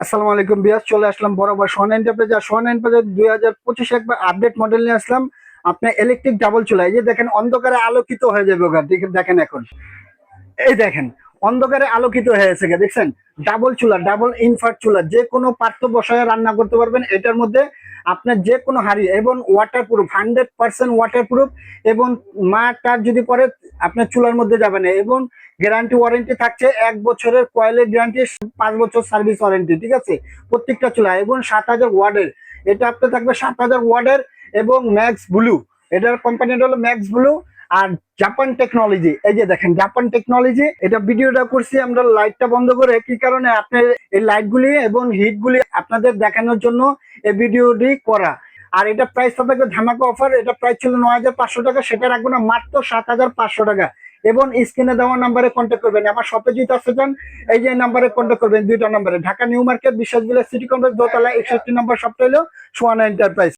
আসসালামু আলাইকুম বিয়াস, চলে আসলাম বরাবর সোহান এন্টারপ্রাইজ আর সোহান এন্টারপ্রাইজ দুই হাজার পঁচিশে একবার আপডেট মডেল নিয়ে আসলাম। আপনার ইলেকট্রিক ডাবল চুলা, এই যে দেখেন অন্ধকারে আলোকিত হয়ে যাবে ওখান দেখেন দেখেন এখন। এই দেখেন অন্ধকারে আলোকিত হয়েছে দেখছেন? ডাবল চুলা, ডাবল ইনফার্ট চুলা, যে কোনো পাত্র বসায় রান্না করতে পারবেন। এটার মধ্যে আপনার যে কোনো হাড়ি এবং waterproof hundred percent waterproof এবং মাটার যদি পরে আপনার চুলার মধ্যে যাবে না এবং গ্যারান্টি ওয়ারেন্টি থাকছে এক বছরের কয়েলের গ্যারান্টি পাঁচ বছর সার্ভিস ওয়ারেন্টি ঠিক আছে? প্রত্যেকটা চুলা এবং সাত হাজার ওয়ার্ডের, এটা আপনার থাকবে সাত হাজার ওয়ার্ডের এবং ম্যাক্স ব্লু এটার কোম্পানিটা হলো ম্যাক্স ব্লু আর জাপান টেকনোলজি এই যে দেখেন জাপান টেকনোলজি এটা ভিডিওটা করছি আমরা লাইটটা বন্ধ করে, কি কারণে আপনার এই লাইটগুলি এবং হিটগুলি আপনাদের দেখানোর জন্য এই ভিডিওটি করা। আর এটা প্রাইসটা থাকবে ধামাকা অফার এটা প্রাইস ছিল নয় হাজার পাঁচশো টাকা, সেটা রাখব না, মাত্র সাত হাজার পাঁচশো টাকা। এবং স্ক্রিনে দেওয়া নাম্বারে কন্ট্যাক্ট করবেন। আমার শপে যদি আসতে চান এই যে নাম্বারে কন্ট্যাক্ট করবেন, দুইটা নাম্বারে ঢাকা নিউ মার্কেট বিশ্বাস বিলা সিটি কমপ্লেক্স দোতলা, একষট্টি নাম্বার শপটা হলো সোয়ানা এন্টারপ্রাইজ